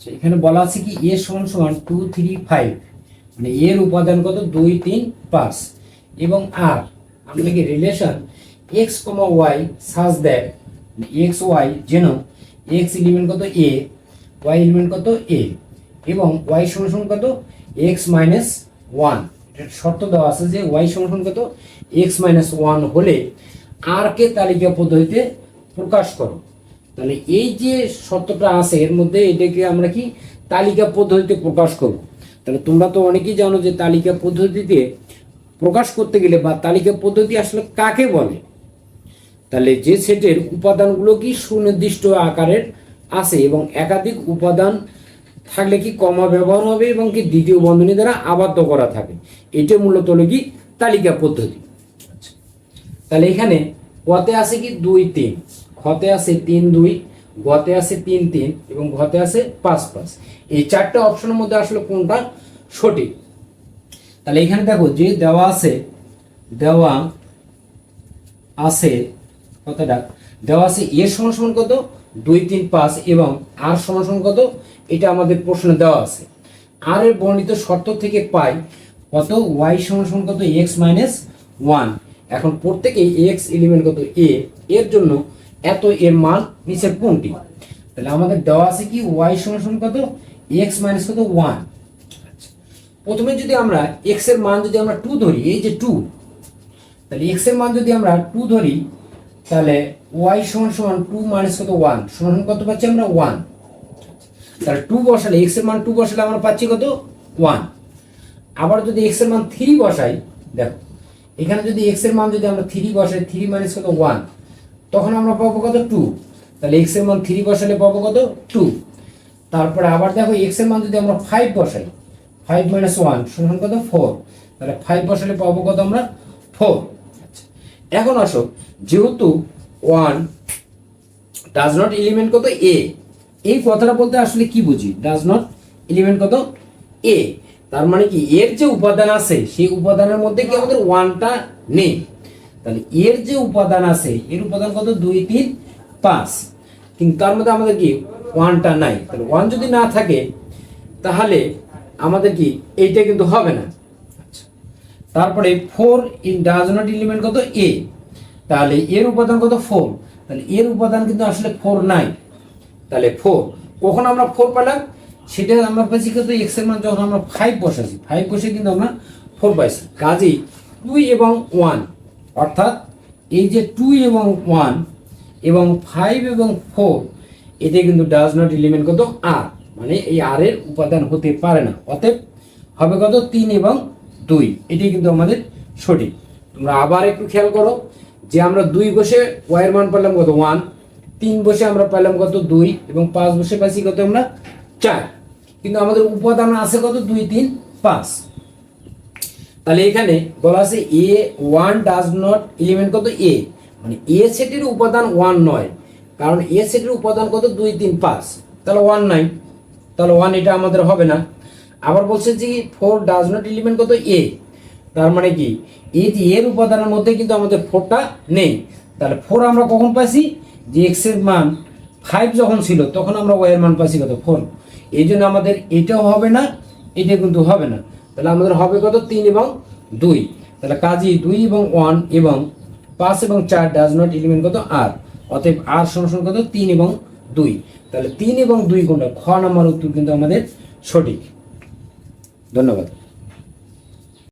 আচ্ছা, এখানে বলা আছে কি এ সমান সমান টু থ্রি ফাইভ মানে এর উপাদান কত? দুই তিন পাঁচ। এবং আর আমরা কি রিলেশন এক্স কমা ওয়াই সাজ দেয় এক্স ওয়াই যেন এক্স এলিমেন্ট কত? এ ওয়াই এলিমেন্ট কত? এ এবং ওয়াই সমান কত? এক্স মাইনাস ওয়ান শর্ত দেওয়া আছে যে ওয়াই সমান কত? এক্স মাইনাস ওয়ান হলে আর কে তালিকা পদ্ধতিতে প্রকাশ করো। তাহলে এই যে শর্তটা আছে, এর মধ্যে এটাকে আমরা কি তালিকা পদ্ধতিতে প্রকাশ করব? তাহলে তোমরা তো অনেকেই জানো যে তালিকা পদ্ধতিতে প্রকাশ করতে গেলে বা তালিকা পদ্ধতি আসলে কাকে বলে? তাহলে যে সেটের উপাদানগুলো কি সুনির্দিষ্ট আকারের আছে এবং একাধিক উপাদান থাকলে কি কমা ব্যবহার হবে এবং কি দ্বিতীয় বন্ধনী দ্বারা আবদ্ধ করা থাকে? এটা মূলত হলো কি তালিকা পদ্ধতি। আচ্ছা। তাহলে এখানে কতে আছে কি দুই তিন। খতে আছে তিন দুই, গতে আছে তিন তিন এবং ঘতে আছে পাঁচ পাঁচ। এই চারটে অপশনের মধ্যে আসলে কোনটা সঠিক? তাহলে এখানে দেখো, যে দেওয়া আছে দেওয়া আছে, কতটা? দেওয়া আছে এর সমান সমান কত? দুই, তিন, পাঁচ এবং আর সমান সমান কত? এটা আমাদের প্রশ্নে দেওয়া আছে। আর এর বর্ণিত শর্ত থেকে পাই কত? ওয়াই সমান সমান কত? এক্স মাইনাস ওয়ান এখন প্রত্যেকে এক্স এলিমেন্ট কত? এ এর জন্য এত এর মান নিচের কোনটি? তাহলে আমাদের দেওয়া আছে কি ওয়াই সমান কত? এক্স মাইনাস কত? ওয়ান প্রথমে যদি আমরা এক্সের মান যদি আমরা টু ধরি, এই যে টু তাহলে এক্সের মান যদি আমরা টু ধরি, তাহলে ওয়াই সমান সমান টু মাইনাস কত? ওয়ান সমান কত পাচ্ছি আমরা? ওয়ান তাহলে টু বসালে এক্সের মান টু বসালে আমরা পাচ্ছি কত? ওয়ান আবার যদি এক্সের মান থ্রি বসাই, দেখো, এখানে যদি এক্সের মান যদি আমরা থ্রি বসাই থ্রি মাইনাস কত? ওয়ান তখন আমরা পাবো কত? টু তাহলে এক্সের মান থ্রি বসালে পাবো কত? টু তারপরে আবার দেখো এক্সের মান যদি আমরা ফাইভ বসাই ফাইভ মাইনাস ওয়ান সমান কত? ফোর তাহলে ফাইভ বসালে পাবো কত আমরা? ফোর এখন আসো, যেহেতু ওয়ান ডাজ নট এলিমেন্ট কত? এ এই কথাটা বলতে আসলে কি বুঝি? ডাজ নট এলিমেন্ট কত? এ তার মানে কি, এর যে উপাদান আছে, সেই উপাদানের মধ্যে কি আমাদের ওয়ানটা নেই। তাহলে এর যে উপাদান আছে, এর উপাদান কত? দুই, তিন, পাঁচ। কিন্তু তার মধ্যে আমাদের কি? ওয়ানটা নাই। তাহলে ওয়ান যদি না থাকে, তাহলে আমাদের কি? এইটা কিন্তু হবে না। আচ্ছা। তারপরে four in does not element কত? এ তাহলে এর উপাদান কত? ফোর তাহলে এর উপাদান কিন্তু আসলে ফোর নাই। তাহলে ফোর কখন আমরা ফোর পেলাম? সেটা আমরা পাইছি কিন্তু এক্সের মান যখন আমরা ফাইভ বসাছি ফাইভ বসে কিন্তু আমরা ফোর পাইছি। কাজেই টু এবং ওয়ান অর্থাৎ এই যে টু এবং ওয়ান এবং ফাইভ এবং ফোর এতে কিন্তু ডাজ নট এলিমেন্ট কত? আর মানে এই আর এর উপাদান হতে পারে না। অতএব হবে কত? তিন এবং দুই। এটি কিন্তু আমাদের সঠিক। তোমরা আবার একটু খেয়াল করো যে আমরা দুই বসে ওয়াইয়ের মান পেলাম কত? ওয়ান তিন বসে আমরা পেলাম কত? দুই। এবং পাঁচ বসে পাইছি কত আমরা? চার। কিন্তু আমাদের উপাদান আছে কত? দুই, তিন, পাঁচ। তাহলে এখানে বলা আছে A one does not element কত এ মানে এ সেটের উপাদান ওয়ান নয়। কারণ এ সেটের উপাদান কত? দুই, তিন, পাঁচ। তাহলে ওয়ান নাই তাহলে ওয়ান এটা আমাদের হবে না। আবার বলছে যে ফোর ডাজ নট এলিমেন্ট কত? এ তার মানে কি? যে এর উপাদানের মধ্যে কিন্তু আমাদের ফোরটা নেই। তাহলে ফোর আমরা কখন পাইছি? যে এক্সের মান ফাইভ যখন ছিল, তখন আমরা ওয়াই এর মান পাইছি কত? ফোর এই জন্য আমাদের এটাও হবে না, এটা কিন্তু হবে না। তাহলে আমাদের হবে কত? তিন এবং দুই। তাহলে কাজী দুই এবং ওয়ান এবং পাঁচ এবং চার ডাজ নট এলিমেন্ট কত? আর অতএব আর সমান কত? তিন এবং দুই। তাহলে তিন এবং দুই কোনটা খ নাম্বার উত্তর কিন্তু আমাদের সঠিক। ধন্যবাদ।